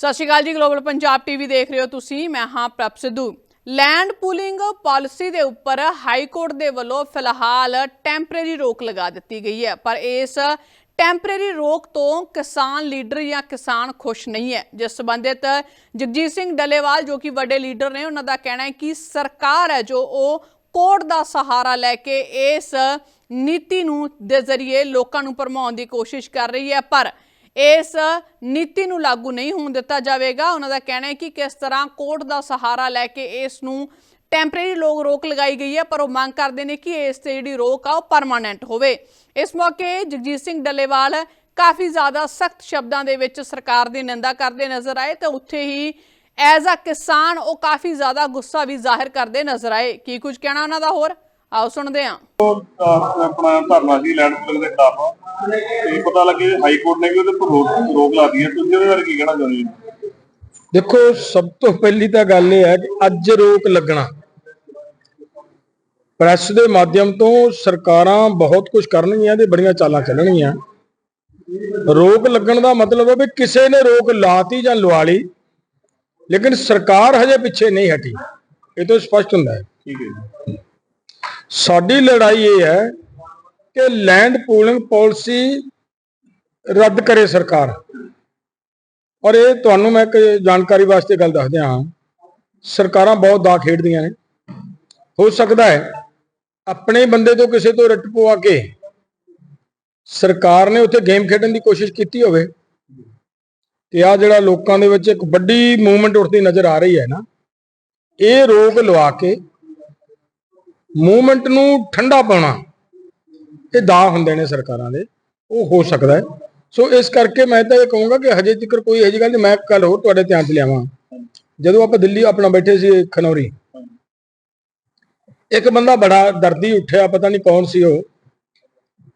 ਸਤਿ ਸ਼੍ਰੀ ਅਕਾਲ ਜੀ global Punjab TV ਦੇਖ ਰਹੇ ਹੋ ਤੁਸੀਂ, ਮੈਂ ਹਾਂ ਪ੍ਰਭ ਸਿੱਧੂ। ਲੈਂਡ ਪੂਲਿੰਗ ਪਾਲਿਸੀ ਦੇ ਉੱਪਰ ਹਾਈ ਕੋਰਟ ਦੇ ਵੱਲੋਂ ਫਿਲਹਾਲ ਟੈਂਪਰੇਰੀ ਰੋਕ ਲਗਾ ਦਿੱਤੀ ਗਈ ਹੈ। ਪਰ ਇਸ ਟੈਂਪਰੇਰੀ ਰੋਕ ਤੋਂ ਕਿਸਾਨ ਲੀਡਰ ਜਾਂ ਕਿਸਾਨ ਖੁਸ਼ ਨਹੀਂ ਹੈ। ਜਿਸ ਸੰਬੰਧਿਤ ਜਗਜੀਤ ਸਿੰਘ ਡੱਲੇਵਾਲ, ਜੋ ਕਿ ਵੱਡੇ ਲੀਡਰ ਨੇ, ਉਹਨਾਂ ਦਾ ਕਹਿਣਾ ਹੈ ਕਿ ਸਰਕਾਰ ਹੈ ਜੋ ਉਹ ਕੋਰਟ ਦਾ ਸਹਾਰਾ ਲੈ ਕੇ ਇਸ ਨੀਤੀ ਨੂੰ ਦੇ ਜ਼ਰੀਏ ਲੋਕਾਂ ਨੂੰ ਭਰਮਾਉਣ ਦੀ ਕੋਸ਼ਿਸ਼ ਕਰ ਰਹੀ ਹੈ। ਪਰ ਇਸ ਨੀਤੀ ਨੂੰ ਲਾਗੂ ਨਹੀਂ ਹੋਣ ਦਿੱਤਾ ਜਾਵੇਗਾ। ਉਹਨਾਂ ਦਾ ਕਹਿਣਾ ਹੈ ਕਿ ਕਿਸ ਤਰ੍ਹਾਂ ਕੋਰਟ ਦਾ ਸਹਾਰਾ ਲੈ ਕੇ ਇਸ ਨੂੰ ਟੈਂਪਰੇਰੀ ਲੋਕ ਰੋਕ ਲਗਾਈ ਗਈ ਹੈ, ਪਰ ਉਹ ਮੰਗ ਕਰਦੇ ਨੇ ਕਿ ਇਸ ਤੇ ਜਿਹੜੀ ਰੋਕ ਆ, ਉਹ ਪਰਮਾਨੈਂਟ ਹੋਵੇ। ਇਸ ਮੌਕੇ ਜਗਜੀਤ ਸਿੰਘ ਡੱਲੇਵਾਲ ਕਾਫੀ ਜ਼ਿਆਦਾ ਸਖਤ ਸ਼ਬਦਾਂ ਦੇ ਵਿੱਚ ਸਰਕਾਰ ਦੀ ਨਿੰਦਾ ਕਰਦੇ ਨਜ਼ਰ ਆਏ ਤੇ ਉੱਥੇ ਹੀ ਐਜ਼ ਅ ਕਿਸਾਨ ਉਹ ਕਾਫੀ ਜ਼ਿਆਦਾ ਗੁੱਸਾ ਵੀ ਜ਼ਾਹਿਰ ਕਰਦੇ ਨਜ਼ਰ ਆਏ। ਕੀ ਕੁਝ ਕਹਿਣਾ ਉਹਨਾਂ ਦਾ ਹੋਰ? ਆਓ ਸੁਣਦੇ ਹਾਂ। ਆਪਣਾ ਧਰਨਾ ਸੀ ਲੈਂਡ ਪੂਲਿੰਗ ਦੇ ਖਿਲਾਫ। ਤੇ ਪਤਾ ਲੱਗੇ ਹਾਈ ਕੋਰਟ ਨੇ ਵੀ ਉਹਦੇ ਉੱਪਰ ਰੋਕ ਰੋਕ ਲਾ ਦਿੱਤੀ ਹੈ। ਤੁਸੀਂ ਉਹਦੇ ਬਾਰੇ ਕੀ ਕਹਿਣਾ ਚਾਹੁੰਦੇ ਹੋ? ਦੇਖੋ ਸਭ ਤੋਂ ਪਹਿਲੀ ਤਾਂ ਗੱਲ ਇਹ ਹੈ ਕਿ ਅੱਜ ਰੋਕ ਲੱਗਣਾ। ਪ੍ਰੈਸ ਦੇ ਮਾਧਿਅਮ ਤੋਂ ਸਰਕਾਰਾਂ ਬਹੁਤ ਕੁਝ ਕਰਨਗੀਆਂ ਤੇ ਬੜੀਆਂ ਚਾਲਾਂ ਚੱਲਣਗੀਆਂ। ਰੋਕ ਲੱਗਣ ਦਾ ਮਤਲਬ ਹੈ ਵੀ ਕਿਸੇ ਨੇ ਰੋਕ ਲਾਤੀ ਜਾਂ ਲਵਾ ਲਈ ਲੇਕਿਨ ਸਰਕਾਰ ਹਜੇ ਪਿੱਛੇ ਨਹੀਂ ਹਟੀ। ਇਹ ਤਾਂ ਸਪਸ਼ਟ ਹੁੰਦਾ ਹੈ। ਠੀਕ ਹੈ ਜੀ। ਸਾਡੀ ਲੜਾਈ ਇਹ ਹੈ ਕਿ ਲੈਂਡ ਪੂਲਿੰਗ ਪਾਲਿਸੀ ਰੱਦ ਕਰੇ ਸਰਕਾਰ। ਔਰ ਇਹ ਤੁਹਾਨੂੰ ਮੈਂ ਇੱਕ ਜਾਣਕਾਰੀ ਵਾਸਤੇ ਗੱਲ ਦੱਸ ਦਿਆਂ ਸਰਕਾਰਾਂ ਬਹੁਤ ਦਾ ਖੇਡਦੀਆਂ ਨੇ। ਹੋ ਸਕਦਾ ਹੈ ਆਪਣੇ ਬੰਦੇ ਤੋਂ ਕਿਸੇ ਤੋਂ ਰੱਟ ਪਵਾ ਕੇ ਸਰਕਾਰ ਨੇ ਉੱਥੇ ਗੇਮ ਖੇਡਣ ਦੀ ਕੋਸ਼ਿਸ਼ ਕੀਤੀ ਹੋਵੇ। ਤੇ ਆ ਜਿਹੜਾ ਲੋਕਾਂ ਦੇ ਵਿੱਚ ਇੱਕ ਵੱਡੀ ਮੂਵਮੈਂਟ ਉੱਠਦੀ ਨਜ਼ਰ ਆ ਰਹੀ ਹੈ ਨਾ, ਇਹ ਰੋਕ ਲਵਾ ਕੇ ਮੂਵਮੈਂਟ ਨੂੰ ਠੰਡਾ ਪਾਉਣਾ, ਇਹ ਦਾ ਹੁੰਦੇ ਨੇ ਸਰਕਾਰਾਂ ਦੇ, ਉਹ ਹੋ ਸਕਦਾ ਹੈ। ਸੋ ਇਸ ਕਰਕੇ ਮੈਂ ਤਾਂ ਇਹ ਕਹੂੰਗਾ ਕਿ ਹਜੇ ਤੱਕ ਕੋਈ ਇਹੋ ਜਿਹੀ ਗੱਲ ਨਹੀਂ, ਮੈਂ ਕੱਲ ਹੋਰ ਤੁਹਾਡੇ ਧਿਆਨ 'ਚ ਲਿਆਵਾਂ। ਜਦੋਂ ਆਪਾਂ ਦਿੱਲੀ ਆਪਣਾ ਬੈਠੇ ਸੀ ਖਨੌਰੀ, ਇੱਕ ਬੰਦਾ ਬੜਾ ਦਰਦੀ ਉੱਠਿਆ, ਪਤਾ ਨਹੀਂ ਕੌਣ ਸੀ ਉਹ,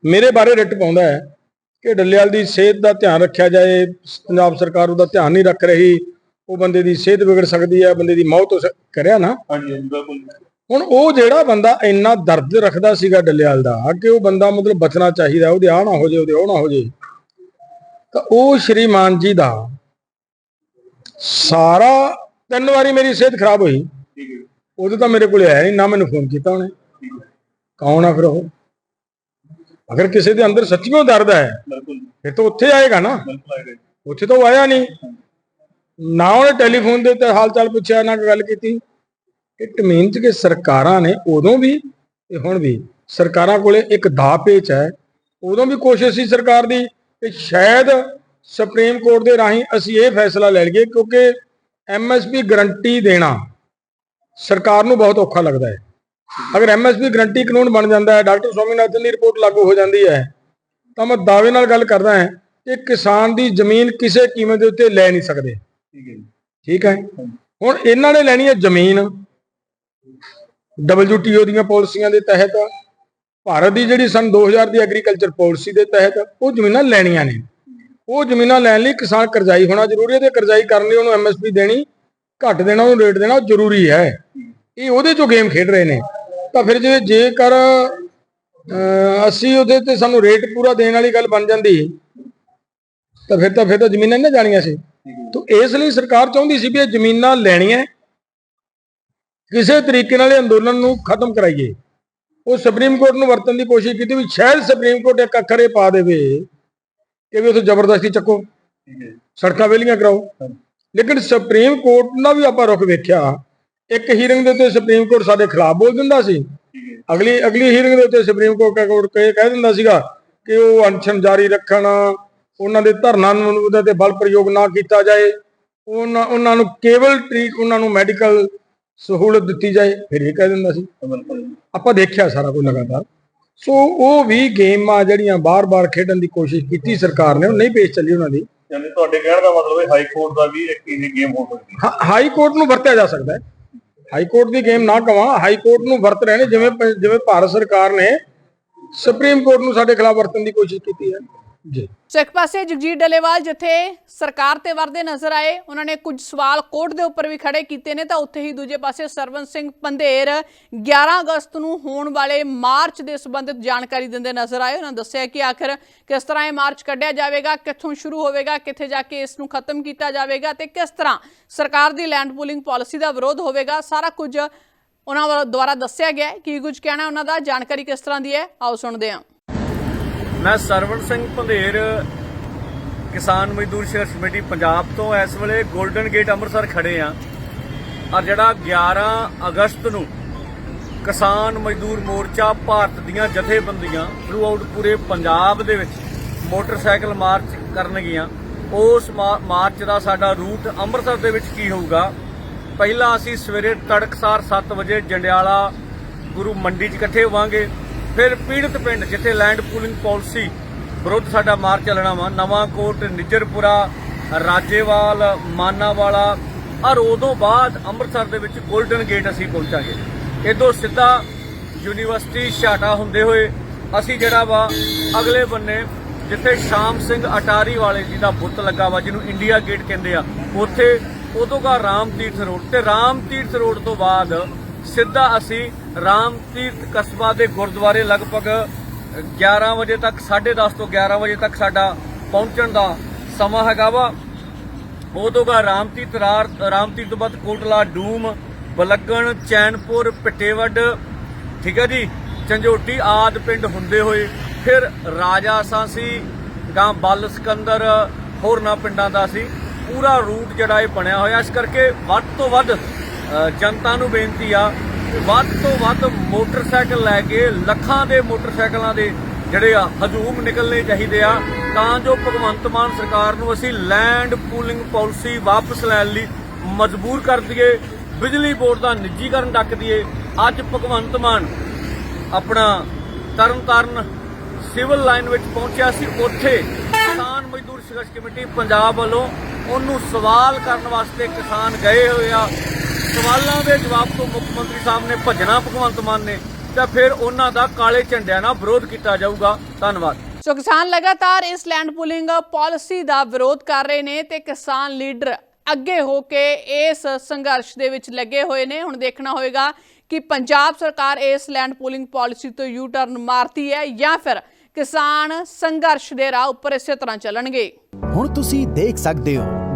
ਮੇਰੇ ਬਾਰੇ ਰਿਟ ਪਾਉਂਦਾ ਹੈ ਕਿ ਡੱਲੇਵਾਲ ਦੀ ਸਿਹਤ ਦਾ ਧਿਆਨ ਰੱਖਿਆ ਜਾਏ, ਪੰਜਾਬ ਸਰਕਾਰ ਉਹਦਾ ਧਿਆਨ ਨਹੀਂ ਰੱਖ ਰਹੀ, ਉਹ ਬੰਦੇ ਦੀ ਸਿਹਤ ਵਿਗੜ ਸਕਦੀ ਹੈ, ਬੰਦੇ ਦੀ ਮੌਤ ਹੋ ਕਰਿਆ ਨਾ। ਹਾਂਜੀ, ਬਿਲਕੁਲ। ਹੁਣ ਉਹ ਜਿਹੜਾ ਬੰਦਾ ਇੰਨਾ ਦਰਦ ਰੱਖਦਾ ਸੀਗਾ ਡੱਲੇਵਾਲ ਦਾ ਕਿ ਉਹ ਬੰਦਾ ਮਤਲਬ ਬਚਣਾ ਚਾਹੀਦਾ ਉਹਦੇ ਆ ਨਾ ਹੋ ਜੇ ਉਹਦੇ ਉਹ ਨਾ ਹੋ ਜੇ ਤਾਂ ਉਹ ਸ਼੍ਰੀਮਾਨ ਜੀ ਦਾ ਸਾਰਾ ਤਿੰਨ ਵਾਰੀ ਮੇਰੀ ਸਿਹਤ ਖਰਾਬ ਹੋਈ। ਉਦੋਂ ਤਾਂ ਮੇਰੇ ਕੋਲ ਆਇਆ ਨਹੀਂ ਨਾ ਮੈਨੂੰ ਫੋਨ ਕੀਤਾ ਉਹਨੇ। ਕੌਣ ਆ ਫਿਰ ਉਹ? ਅਗਰ ਕਿਸੇ ਦੇ ਅੰਦਰ ਸੱਚੀਓ ਦਰਦ ਹੈ ਫਿਰ ਤਾਂ ਉੱਥੇ ਆਏਗਾ ਨਾ। ਉੱਥੇ ਤਾਂ ਉਹ ਆਇਆ ਨਹੀਂ। ਨਾ ਉਹਨੇ ਟੈਲੀਫੋਨ ਦੇ ਉੱਤੇ ਹਾਲ ਚਾਲ ਪੁੱਛਿਆ ਨਾ ਗੱਲ ਕੀਤੀ। ਇਟ ਮੀਨਸ ਕਿ ਸਰਕਾਰਾਂ ਨੇ ਉਦੋਂ ਵੀ ਤੇ ਹੁਣ ਵੀ ਸਰਕਾਰਾਂ ਕੋਲੇ ਇੱਕ ਦਾ ਪੇਚ ਹੈ ਉਦੋਂ ਵੀ ਕੋਸ਼ਿਸ਼ ਸੀ ਸਰਕਾਰ ਦੀ ਕਿ ਸ਼ਾਇਦ ਸੁਪਰੀਮ ਕੋਰਟ ਦੇ ਰਾਹੀਂ ਅਸੀਂ ਇਹ ਫੈਸਲਾ ਲੈ ਲਈਏ ਕਿਉਂਕਿ ਐਮਐਸਪੀ ਗਰੰਟੀ ਦੇਣਾ ਸਰਕਾਰ ਨੂੰ ਬਹੁਤ ਔਖਾ ਲੱਗਦਾ ਹੈ। ਅਗਰ ਐਮਐਸਪੀ ਗਰੰਟੀ ਕਾਨੂੰਨ ਬਣ ਜਾਂਦਾ ਹੈ ਡਾਕਟਰ ਸਵਾਮੀਨਾਥਨ ਦੀ ਰਿਪੋਰਟ ਲਾਗੂ ਹੋ ਜਾਂਦੀ ਹੈ ਤਾਂ ਮੈਂ ਦਾਅਵੇ ਨਾਲ ਗੱਲ ਕਰਦਾ ਹਾਂ ਕਿ ਕਿਸਾਨ ਦੀ ਜ਼ਮੀਨ ਕਿਸੇ ਕੀਮਤ ਦੇ ਉੱਤੇ ਲੈ ਨਹੀਂ ਸਕਦੇ। ਠੀਕ ਹੈ ਜੀ। ਠੀਕ ਹੈ? ਹੁਣ ਇਹਨਾਂ ਨੇ ਲੈਣੀ ਹੈ ਜ਼ਮੀਨ WTO ਦੀਆਂ ਪਾਲਿਸੀਆਂ ਦੇ ਤਹਿਤ ਭਾਰਤ ਦੀ ਜਿਹੜੀ ਸਨ 2000 ਦੀ ਐਗਰੀਕਲਚਰ ਪਾਲਿਸੀ ਦੇ ਤਹਿਤ ਉਹ ਜ਼ਮੀਨਾਂ ਲੈਣੀਆਂ ਨੇ। ਉਹ ਜ਼ਮੀਨਾਂ ਲੈਣ ਲਈ ਕਿਸਾਨ ਕਰਜ਼ਾਈ ਹੋਣਾ ਜ਼ਰੂਰੀ ਹੈ ਤੇ ਕਰਜ਼ਾਈ ਕਰਨ ਲਈ ਉਹਨੂੰ ਐਮਐਸਪੀ ਦੇਣੀ ਘੱਟ ਦੇਣਾ ਉਹਨੂੰ ਰੇਟ ਦੇਣਾ ਜ਼ਰੂਰੀ ਹੈ। ਇਹ ਉਹਦੇ ਚੋਂ ਗੇਮ ਖੇਡ ਰਹੇ ਨੇ। ਤਾਂ ਫਿਰ ਜੇ ਜੇਕਰ ਅਹ, ਅਸੀਂ ਉਹਦੇ ਤੇ ਸਾਨੂੰ ਰੇਟ ਪੂਰਾ ਦੇਣ ਵਾਲੀ ਗੱਲ ਬਣ ਜਾਂਦੀ ਤਾਂ ਫਿਰ ਤਾਂ ਫਿਰ ਤਾਂ ਜ਼ਮੀਨਾਂ ਨਹੀਂ ਜਾਣੀਆਂ ਸੀ। ਤਾਂ ਇਸ ਲਈ ਸਰਕਾਰ ਚਾਹੁੰਦੀ ਸੀ ਵੀ ਇਹ ਜ਼ਮੀਨਾਂ ਲੈਣੀਆਂ ਕਿਸੇ ਤਰੀਕੇ ਨਾਲ ਇਹ ਅੰਦੋਲਨ ਨੂੰ ਖਤਮ ਕਰਾਈਏ। ਉਹ ਸੁਪਰੀਮ ਕੋਰਟ ਨੂੰ ਵਰਤਣ ਦੀ ਕੋਸ਼ਿਸ਼ ਕੀਤੀ ਵੀ ਸ਼ਾਇਦ ਸੁਪਰੀਮ ਕੋਰਟ ਇੱਕ ਅੱਖਰ ਇਹ ਪਾ ਦੇਵੇ ਕਿ ਵੀ ਉਥੇ ਜ਼ਬਰਦਸਤੀ ਚੱਕੋ, ਸੜਕਾਂ ਵੇਲੀਆਂ ਕਰਾਓ। ਲੇਕਿਨ ਸੁਪਰੀਮ ਕੋਰਟ ਨਾਲ ਵੀ ਆਪਾਂ ਰੁਖ ਵੇਖਿਆ। ਇੱਕ ਹੀਰਿੰਗ ਦੇ ਉੱਤੇ ਸੁਪਰੀਮ ਕੋਰਟ ਸਾਡੇ ਖਿਲਾਫ ਬੋਲ ਦਿੰਦਾ ਸੀ। ਅਗਲੀ ਅਗਲੀ ਹੀਰਿੰਗ ਦੇ ਉੱਤੇ ਸੁਪਰੀਮ ਕੋਰਟ ਕਹਿ ਕਹਿ ਦਿੰਦਾ ਸੀਗਾ ਕਿ ਉਹ ਅਨਸ਼ਨ ਜਾਰੀ ਰੱਖਣ, ਉਹਨਾਂ ਦੇ ਧਰਨਾ ਨੂੰ ਉਹਦੇ ਤੇ ਬਲ ਪ੍ਰਯੋਗ ਨਾ ਕੀਤਾ ਜਾਏ। ਉਹਨਾਂ ਉਹਨਾਂ ਨੂੰ ਕੇਵਲ ਟ੍ਰੀਟ ਉਹਨਾਂ ਨੂੰ ਮੈਡੀਕਲ ਸਹੂਲਤ ਦਿੱਤੀ ਜਾਏ ਫਿਰ ਇਹ ਕਹਿ ਦਿੰਦਾ ਸੀ। ਆਪਾਂ ਦੇਖਿਆ ਸਾਰਾ ਕੁਝ ਲਗਾਤਾਰ। ਸੋ ਉਹ ਵੀ ਗੇਮਾਂ ਜਿਹੜੀਆਂ ਬਾਰ-ਬਾਰ ਖੇਡਣ ਦੀ ਕੋਸ਼ਿਸ਼ ਕੀਤੀ ਸਰਕਾਰ ਨੇ ਉਹ ਨਹੀਂ ਪੇਸ਼ ਚੱਲੀ ਉਹਨਾਂ ਦੀ। ਯਾਨੀ ਤੁਹਾਡੇ ਕਹਿਣ ਦਾ ਮਤਲਬ ਹੈ ਹਾਈ ਕੋਰਟ ਦਾ ਵੀ ਇੱਕ ਇਹ ਗੇਮ ਹੋ ਸਕਦੀ ਹੈ। ਹਾਈ ਕੋਰਟ ਨੂੰ ਵਰਤਿਆ ਜਾ ਸਕਦਾ ਹੈ। ਹਾਈ ਕੋਰਟ ਦੀ ਗੇਮ ਨਾ ਕਵਾਂ ਹਾਈ ਕੋਰਟ ਨੂੰ ਵਰਤ ਰਹੇ ਨੇ ਜਿਵੇਂ ਜਿਵੇਂ ਭਾਰਤ ਸਰਕਾਰ ਨੇ ਸੁਪਰੀਮ ਕੋਰਟ ਨੂੰ ਸਾਡੇ ਖਿਲਾਫ ਵਰਤਣ ਦੀ ਕੋਸ਼ਿਸ਼ ਕੀਤੀ ਹੈ। ਜੀ। ਸੋ ਇੱਕ ਪਾਸੇ ਜਗਜੀਤ ਡਲੇਵਾਲ ਜਿੱਥੇ ਸਰਕਾਰ ਤੇ ਵਰਦੇ ਨਜ਼ਰ ਆਏ, ਉਹਨਾਂ ਨੇ ਕੁਝ ਸਵਾਲ ਕੋਰਟ ਦੇ ਉੱਪਰ ਵੀ ਖੜੇ ਕੀਤੇ ਨੇ, ਤਾਂ ਉੱਥੇ ਹੀ ਦੂਜੇ ਪਾਸੇ ਸਰਵਨ ਸਿੰਘ ਪੰਧੇਰ 11 ਅਗਸਤ ਨੂੰ ਹੋਣ ਵਾਲੇ ਮਾਰਚ ਦੇ ਸੰਬੰਧਿਤ ਜਾਣਕਾਰੀ ਦਿੰਦੇ ਨਜ਼ਰ ਆਏ। ਉਹਨਾਂ ਦੱਸਿਆ ਕਿ ਆਖਰ ਕਿਸ ਤਰ੍ਹਾਂ ਇਹ ਮਾਰਚ ਕੱਢਿਆ ਜਾਵੇਗਾ, ਕਿੱਥੋਂ ਸ਼ੁਰੂ ਹੋਵੇਗਾ, ਕਿੱਥੇ ਜਾ ਕੇ ਇਸ ਨੂੰ ਖਤਮ ਕੀਤਾ ਜਾਵੇਗਾ ਤੇ ਕਿਸ ਤਰ੍ਹਾਂ ਸਰਕਾਰ ਦੀ ਲੈਂਡ ਪੂਲਿੰਗ ਪਾਲਿਸੀ ਦਾ ਵਿਰੋਧ ਹੋਵੇਗਾ, ਸਾਰਾ ਕੁਝ ਉਹਨਾਂ ਵੱਲੋਂ ਦੁਆਰਾ ਦੱਸਿਆ ਗਿਆ ਕੀ ਕੁਝ ਕਹਿਣਾ ਉਹਨਾਂ ਦਾ? ਜਾਣਕਾਰੀ ਕਿਸ ਤਰ੍ਹਾਂ ਦੀ ਹੈ? ਆਓ ਸੁਣਦੇ ਹਾਂ। ਮੈਂ ਸਰਵਣ ਸਿੰਘ ਪੰਧੇਰ ਕਿਸਾਨ ਮਜ਼ਦੂਰ ਸੰਘਰਸ਼ ਕਮੇਟੀ ਪੰਜਾਬ ਤੋਂ ਇਸ ਵੇਲੇ 골ਡਨ ਗੇਟ ਅੰਮ੍ਰਿਤਸਰ ਖੜੇ ਆ। ਔਰ ਜਿਹੜਾ 11 ਅਗਸਤ ਨੂੰ ਕਿਸਾਨ ਮਜ਼ਦੂਰ ਮੋਰਚਾ ਭਾਰਤ ਦੀਆਂ ਜਥੇਬੰਦੀਆਂ ਥਰੂ ਆਊਟ ਪੂਰੇ ਪੰਜਾਬ ਦੇ ਵਿੱਚ ਮੋਟਰਸਾਈਕਲ ਮਾਰਚ ਕਰਨਗੀਆਂ, ਉਸ ਮਾ- ਮਾਰਚ ਦਾ ਸਾਡਾ ਰੂਟ ਅੰਮ੍ਰਿਤਸਰ ਦੇ ਵਿੱਚ ਕੀ ਹੋਊਗਾ? ਪਹਿਲਾਂ ਅਸੀਂ ਸਵੇਰੇ ਤੜਕਸਾਰ 7 ਵਜੇ ਜੰਡਿਆਲਾ ਗੁਰੂ ਮੰਡੀ 'ਚ ਇਕੱਠੇ ਹੋਵਾਂਗੇ। ਫਿਰ ਪੀੜਤ ਪਿੰਡ, ਜਿੱਥੇ ਲੈਂਡ ਪੂਲਿੰਗ ਪਾਲਿਸੀ ਵਿਰੁੱਧ ਸਾਡਾ ਮਾਰਚ ਚੱਲਣਾ ਵਾ, ਨਵਾਂ ਕੋਟ ਨਿੱਜਰਪੁਰਾ, ਰਾਜੇਵਾਲ, ਮਾਨਾਵਾਲਾ, ਔਰ ਉਦੋਂ ਬਾਅਦ ਅੰਮ੍ਰਿਤਸਰ ਦੇ ਵਿੱਚ 골ਡਨ ਗੇਟ ਅਸੀਂ ਪਹੁੰਚਾਂਗੇ। ਇਦੋਂ ਸਿੱਧਾ ਯੂਨੀਵਰਸਿਟੀ ਛਾਟਾ ਹੁੰਦੇ ਹੋਏ ਅਸੀਂ ਜਿਹੜਾ ਵਾ, ਅਗਲੇ ਬੰਨੇ ਜਿੱਥੇ ਸ਼ਾਮ ਸਿੰਘ ਅਟਾਰੀ ਵਾਲੇ ਜੀ ਦਾ ਬੁੱਤ ਲੱਗਾ ਵਾ, ਜਿਹਨੂੰ ਇੰਡੀਆ ਗੇਟ ਕਹਿੰਦੇ ਆ, ਉੱਥੇ ਉਦੋਂ ਦਾ ਰਾਮ ਤੀਰਥ ਰੋਡ, ਤੇ ਰਾਮ ਤੀਰਥ ਰੋਡ ਤੋਂ ਬਾਅਦ ਸਿੱਧਾ ਅਸੀਂ ਰਾਮ ਤੀਰਥ ਕਸਬਾ ਦੇ ਗੁਰਦੁਆਰੇ ਲਗਭਗ 11 ਵਜੇ ਤੱਕ 10:30 ਤੋਂ 11 ਵਜੇ ਤੱਕ ਸਾਡਾ ਪਹੁੰਚਣ ਦਾ ਸਮਾਂ ਹੈਗਾ ਵਾ। ਉਦੋਂ ਦਾ ਰਾਮਤੀਰਥ ਰਾਰ ਰਾਮਤੀਰਥ ਤੋਂ ਬਾਅਦ ਕੋਟਲਾ, ਡੂਮ, ਬਲੱਗਣ, ਚੈਨਪੁਰ, ਪਿੱਟੇਵੱਡ, ਠੀਕ ਹੈ ਜੀ, ਝੰਜੋਟੀ ਆਦ ਪਿੰਡ ਹੁੰਦੇ ਹੋਏ। ਫਿਰ ਰਾਜਾ ਸਾਂਸੀ ਗਾਂ ਬਲ ਸਿਕੰਦਰ, ਹੋਰਨਾਂ ਪਿੰਡਾਂ ਦਾ ਸੀ। ਪੂਰਾ ਰੂਟ ਜਿਹੜਾ ਇਹ ਬਣਿਆ ਹੋਇਆ। ਇਸ ਕਰਕੇ ਵੱਧ ਤੋਂ ਵੱਧ ਜਨਤਾ ਨੂੰ ਬੇਨਤੀ ਆ ਵੱਧ ਤੋਂ ਵੱਧ ਮੋਟਰਸਾਈਕਲ ਲੈ ਕੇ ਲੱਖਾਂ ਦੇ ਮੋਟਰਸਾਈਕਲਾਂ ਦੇ ਜਿਹੜੇ ਆ, ਹਜੂਮ ਨਿਕਲਣੇ ਚਾਹੀਦੇ ਆ। ਤਾਂ ਜੋ ਭਗਵੰਤ ਮਾਨ ਸਰਕਾਰ ਨੂੰ ਅਸੀਂ ਲੈਂਡ ਪੂਲਿੰਗ ਪਾਲਿਸੀ ਵਾਪਸ ਲੈਣ ਲਈ ਮਜਬੂਰ ਕਰ ਦਈਏ, ਬਿਜਲੀ ਬੋਰਡ ਦਾ ਨਿੱਜੀਕਰਨ ਡੱਕ ਦਈਏ। ਅੱਜ ਭਗਵੰਤ ਮਾਨ ਆਪਣਾ ਤਰਨਤਾਰਨ ਸਿਵਲ ਲਾਈਨ ਵਿੱਚ ਪਹੁੰਚਿਆ ਸੀ। ਉੱਥੇ ਕਿਸਾਨ ਮਜ਼ਦੂਰ ਸੰਘਰਸ਼ ਕਮੇਟੀ ਪੰਜਾਬ ਵੱਲੋਂ ਉਹਨੂੰ ਸਵਾਲ ਕਰਨ ਵਾਸਤੇ ਕਿਸਾਨ ਗਏ ਹੋਏ ਆ। ਸਵਾਲਾਂ ਦੇ ਜਵਾਬ ਤੋਂ ਮੁੱਖ ਮੰਤਰੀ ਸਾਹਿਬ ਨੇ ਭੱਜਣਾ ਭਗਵੰਤ ਮਾਨ ਨੇ ਤਾਂ ਫਿਰ ਉਹਨਾਂ ਦਾ ਕਾਲੇ ਝੰਡਿਆਂ ਨਾਲ ਵਿਰੋਧ ਕੀਤਾ ਜਾਊਗਾ। ਧੰਨਵਾਦ। ਸੋ ਕਿਸਾਨ ਲਗਾਤਾਰ ਇਸ ਲੈਂਡ ਪੂਲਿੰਗ ਪਾਲਿਸੀ ਦਾ ਵਿਰੋਧ ਕਰ ਰਹੇ ਨੇ ਤੇ ਕਿਸਾਨ ਲੀਡਰ ਅੱਗੇ ਹੋ ਕੇ ਇਸ ਸੰਘਰਸ਼ ਦੇ ਵਿੱਚ ਲੱਗੇ ਹੋਏ ਨੇ। ਹੁਣ ਦੇਖਣਾ ਹੋਏਗਾ ਕਿ ਪੰਜਾਬ ਸਰਕਾਰ ਇਸ ਲੈਂਡ ਪੂਲਿੰਗ ਪਾਲਿਸੀ ਤੋਂ ਯੂ ਟਰਨ ਮਾਰਦੀ ਹੈ ਜਾਂ ਫਿਰ ਕਿਸਾਨ ਸੰਘਰਸ਼ ਦੇ ਰਾਹ ਉੱਪਰ ਇਸੇ ਤਰ੍ਹਾਂ ਚੱਲਣਗੇ। ਹੁਣ ਤੁਸੀਂ ਦੇਖ ਸਕਦੇ ਹੋ